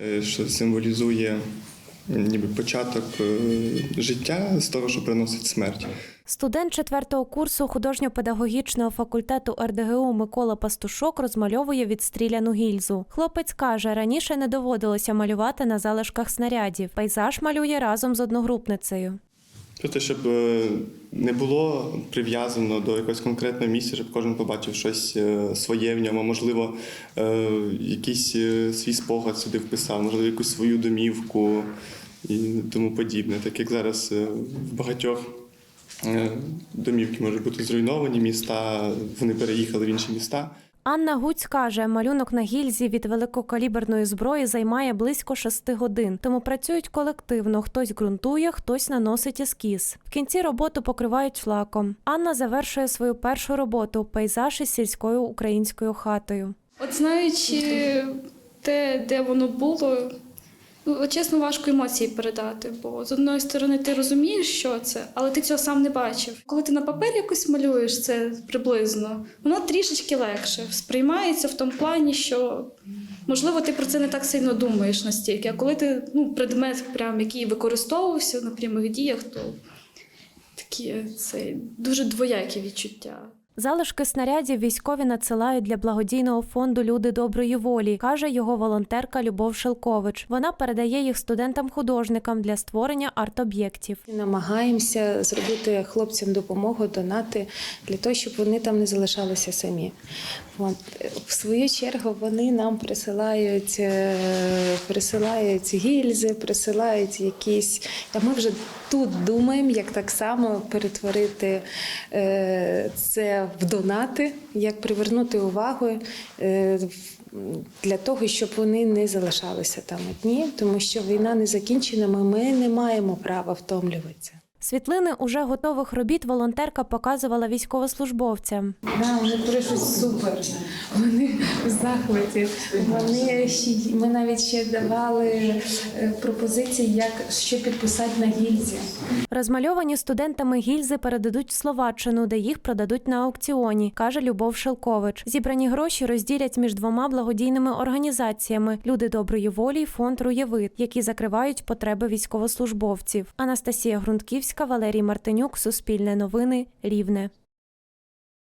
е, що символізує ніби початок е, життя з того, що приносить смерть. Студент четвертого курсу художньо-педагогічного факультету РДГУ Микола Пастушок розмальовує відстріляну гільзу. Хлопець каже, раніше не доводилося малювати на залишках снарядів. Пейзаж малює разом з одногрупницею. Тобто, щоб е, не було прив'язано до якогось конкретного місця, щоб кожен побачив щось е, своє в ньому, можливо, е, якийсь свій спогад сюди вписав, можливо, якусь свою домівку і тому подібне. Так як зараз в багатьох домівки можуть бути зруйновані міста, вони переїхали в інші міста. Анна Гуць каже, малюнок на гільзі від великокаліберної зброї займає близько шести годин, тому працюють колективно. Хтось ґрунтує, хтось наносить ескіз. В кінці роботу покривають флаком. Анна завершує свою першу роботу пейзаж із сільською українською хатою. От знаючи те, де воно було, чесно, важко емоції передати. Бо з одної сторони ти розумієш, що це, але ти цього сам не бачив. Коли ти на папері якось малюєш це приблизно, воно трішечки легше сприймається в тому плані, що можливо ти про це не так сильно думаєш настільки. А коли ти ну, предмет, прям, який використовувався на прямих діях, то такі це дуже двоякі відчуття. Залишки снарядів військові надсилають для благодійного фонду Люди доброї волі, каже його волонтерка Любов Шелкович. Вона передає їх студентам-художникам для створення арт-об'єктів. Намагаємося зробити хлопцям допомогу, донати для того, щоб вони там не залишалися самі. От. В свою чергу вони нам присилають, е, присилають гільзи, присилають якісь. А ми вже тут думаємо, як так само перетворити е, це в донати, як привернути увагу. е, Для того, щоб вони не залишалися там одні, тому що війна не закінчена, ми не маємо права втомлюватися. Світлини уже готових робіт волонтерка показувала військовослужбовцям. Да, вони пишуть супер. Вони в захваті. Вони ще ми навіть ще давали е, пропозиції, як що підписати на гільзі. Розмальовані студентами гільзи передадуть в Словаччину, де їх продадуть на аукціоні, каже Любов Шелкович. Зібрані гроші розділять між двома благодійними організаціями Люди доброї волі фонд Руєвит, які закривають потреби військовослужбовців. Анастасія Грунтківська, Валерій Мартинюк, Суспільне новини, Рівне.